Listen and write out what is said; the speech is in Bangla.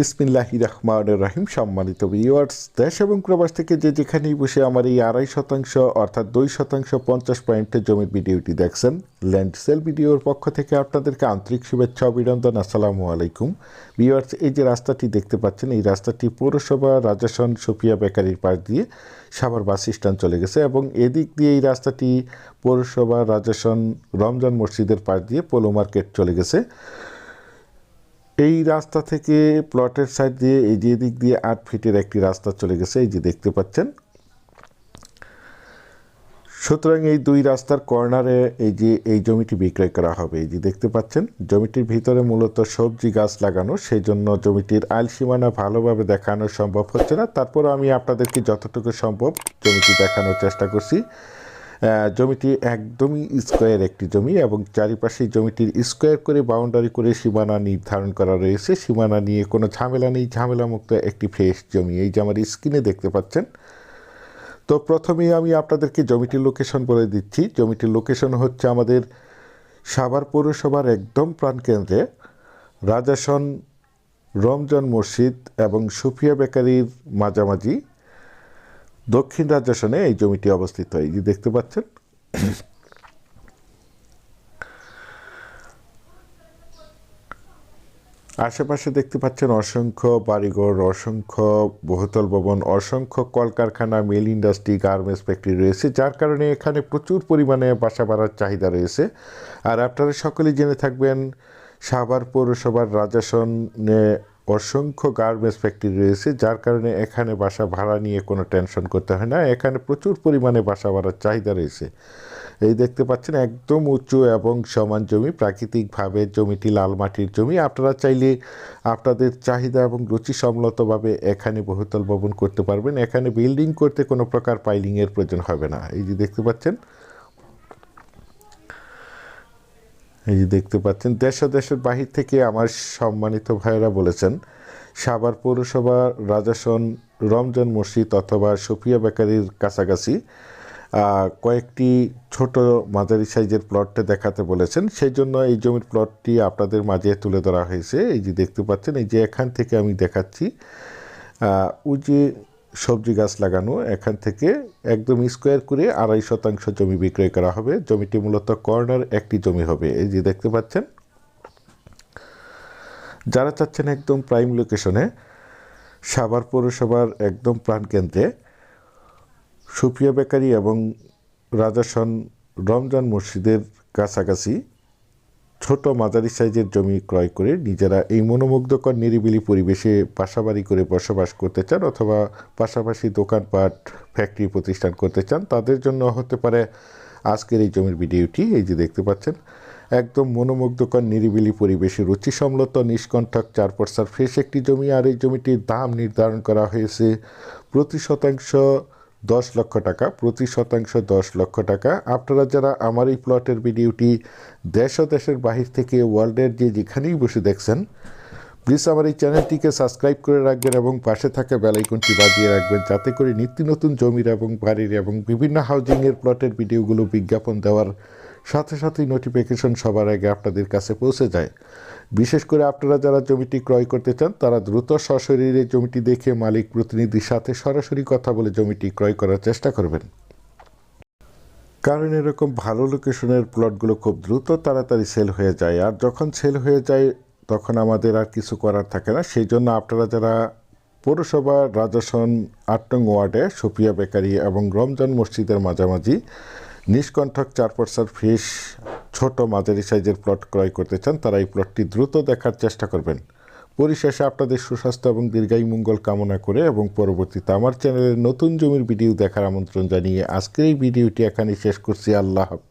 বিসমিল্লাহ রহমান রাহিম সম্মানিত ভিউয়ার্স দেশ এবং প্রবাস থেকে যে যেখানেই বসে আমার এই আড়াই শতাংশ অর্থাৎ দুই শতাংশ পঞ্চাশ পয়েন্টের জমির ভিডিওটি দেখছেন ল্যান্ড সেল ভিডিওর পক্ষ থেকে আপনাদেরকে আন্তরিক শুভেচ্ছা অভিনন্দন। আসসালামু আলাইকুম। ভিউয়ার্স এই যে রাস্তাটি দেখতে পাচ্ছেন, এই রাস্তাটি পৌরসভা রাজাসন সুফিয়া বেকারির পাশ দিয়ে সাভার বাস স্ট্যান্ড চলে গেছে এবং এদিক দিয়ে এই রাস্তাটি পৌরসভা রাজাসন রমজান মসজিদের পাশ দিয়ে পোলো মার্কেট চলে গেছে। এই রাস্তা থেকে প্লটের সাইড দিয়ে এই যে দিক দিয়ে আট ফিটের একটি রাস্তা চলে গেছে। এই যে দেখতে পাচ্ছেন। সুতরাং এই দুই রাস্তার কর্নারে এই যে এই জমিটি বিক্রয় করা হবে। এই যে দেখতে পাচ্ছেন, জমিটির ভিতরে মূলত সবজি গাছ লাগানো সেই জন্য জমিটির আইল সীমানা ভালোভাবে দেখানো সম্ভব হচ্ছে না। তারপর আমি আপনাদেরকে যতটুকু সম্ভব জমিটি দেখানোর চেষ্টা করছি। জমিটি একদমই স্কোয়ার একটি জমি এবং চারিপাশে জমিটির স্কোয়ার করে বাউন্ডারি করে সীমানা নির্ধারণ করা রয়েছে। সীমানা নিয়ে কোনো ঝামেলা নেই। ঝামেলামুক্ত একটি ফ্রেশ জমি। এই যে আমার স্ক্রিনে দেখতে পাচ্ছেন। তো প্রথমেই আমি আপনাদেরকে জমিটির লোকেশন বলে দিচ্ছি। জমিটির লোকেশন হচ্ছে আমাদের সাভার পৌরসভার একদম প্রাণকেন্দ্রে। রাজাসন, রমজান মসজিদ এবং সুফিয়া বেকারির মাঝামাঝি। দক্ষিণ রাজাসনে এই জমিটি অবস্থিত। এই যে দেখতে পাচ্ছেন। আশেপাশে দেখতে পাচ্ছেন অসংখ্য বাড়িঘর, অসংখ্য বহুতল ভবন, অসংখ্য কলকারখানা, মিল ইন্ডাস্ট্রি, গার্মেন্টস ফ্যাক্টরি রয়েছে, যার কারণে এখানে প্রচুর পরিমাণে বাসা বাড়ার চাহিদা রয়েছে। আর আপনারা সকলেই জেনে থাকবেন, সাভার পৌরসভার রাজাসনে অসংখ্য গার্মেন্টস ফ্যাক্টরি রয়েছে, যার কারণে এখানে বাসা ভাড়া নিয়ে কোনো টেনশন করতে হয় না। এখানে প্রচুর পরিমাণে বাসা ভাড়ার চাহিদা রয়েছে। এই দেখতে পাচ্ছেন, একদম উঁচু এবং সমান জমি, প্রাকৃতিকভাবে জমিটি লাল মাটির জমি। আপনারা চাইলে আপনাদের চাহিদা এবং রুচি সম্মতভাবে এখানে বহুতল ভবন করতে পারবেন। এখানে বিল্ডিং করতে কোনো প্রকার পাইলিংয়ের প্রয়োজন হবে না। এই যে দেখতে পাচ্ছেন এই যে দেখতে পাচ্ছেন দেশ দেশের বাহির থেকে আমার সম্মানিত ভাইয়েরা বলেছেন, সাভার পৌরসভা রাজাসন রমজান মসজিদ অথবা সুফিয়া বেকারির কাছাকাছি কয়েকটি ছোট মাঝারি সাইজের প্লটটা দেখাতে বলেছেন। সেই জন্য এই জমির প্লটটি আপনাদের মাঝে তুলে ধরা হয়েছে। এই যে দেখতে পাচ্ছেন, এই যে এখান থেকে আমি দেখাচ্ছি ওই যে সবজি গাছ লাগানো, এখান থেকে একদম স্কোয়ার করে আড়াই শতাংশ জমি বিক্রয় করা হবে। জমিটি মূলত কর্নার একটি জমি হবে। এই যে দেখতে পাচ্ছেন, যারা চাচ্ছেন একদম প্রাইম লোকেশনে, সাভার পৌরসভার একদম প্রাণকেন্দ্রে সুফিয়া বেকারি এবং রাজাসন রমজান মসজিদের কাছাকাছি ছোট মাঝারি সাইজের জমি ক্রয় করে নিজেরা এই মনোমুগ্ধকর নিরিবিলি পরিবেশে বাসাবাড়ি করে বসবাস করতে চান অথবা পাশাপাশি দোকানপাট ফ্যাক্টরি প্রতিষ্ঠান করতে চান, তাদের জন্য হতে পারে আজকের এই জমির ভিডিওটি। এই যে দেখতে পাচ্ছেন, একদম মনোমুগ্ধকর নিরিবিলি পরিবেশে রুচিসম্মত নিষ্কণ্ঠক চার পর্সার ফ্রেশ একটি জমি, আর এই জমিটির দাম নির্ধারণ করা হয়েছে প্রতি শতাংশ দশ লক্ষ টাকা, প্রতি শতাংশ দশ লক্ষ টাকা। আপনারা যারা আমার এই প্লটের ভিডিওটি দেশ ও দেশের বাহির থেকে ওয়ার্ল্ডের যে যেখানেই বসে দেখছেন প্লিজ আমার এই চ্যানেলটিকে সাবস্ক্রাইব করে রাখবেন এবং পাশে থাকা বেলাইকনটি বাজিয়ে রাখবেন, যাতে করে নিত্য নতুন জমির এবং বাড়ির এবং বিভিন্ন হাউজিংয়ের প্লটের ভিডিওগুলো বিজ্ঞাপন দেওয়ার সাথে সাথেই নোটিফিকেশন সবার আগে আপনাদের কাছে পৌঁছে যায়। বিশেষ করে আপনারা যারা জমিটি ক্রয় করতে চান, তারা দ্রুত সশরীরে জমিটি দেখে মালিক প্রতিনিধির সাথে সরাসরি কথা বলে জমিটি ক্রয় করার চেষ্টা করবেন। কারণ এরকম ভালো লোকেশনের প্লটগুলো খুব দ্রুত তাড়াতাড়ি সেল হয়ে যায়, আর যখন সেল হয়ে যায়, তখন আমাদের আর কিছু করার থাকে না। সেই জন্য আপনারা যারা পৌরসভা রাজাসন আট নং ওয়ার্ডে সুফিয়া বেকারি এবং রমজান মসজিদের মাঝামাঝি নিষ্কণ্ঠক চার পার্সার ফিস ছোট মাঝারি সাইজের প্লট ক্রয় করতে চান, তারা এই প্লটটি দ্রুত দেখার চেষ্টা করবেন। পরিশেষে আপনাদের সুস্বাস্থ্য এবং দীর্ঘায়ু মঙ্গল কামনা করে এবং পরবর্তীতে আমার চ্যানেলের নতুন জমির ভিডিও দেখার আমন্ত্রণ জানিয়ে আজকের এই ভিডিওটি এখানে শেষ করছি। আল্লাহ হাফেজ।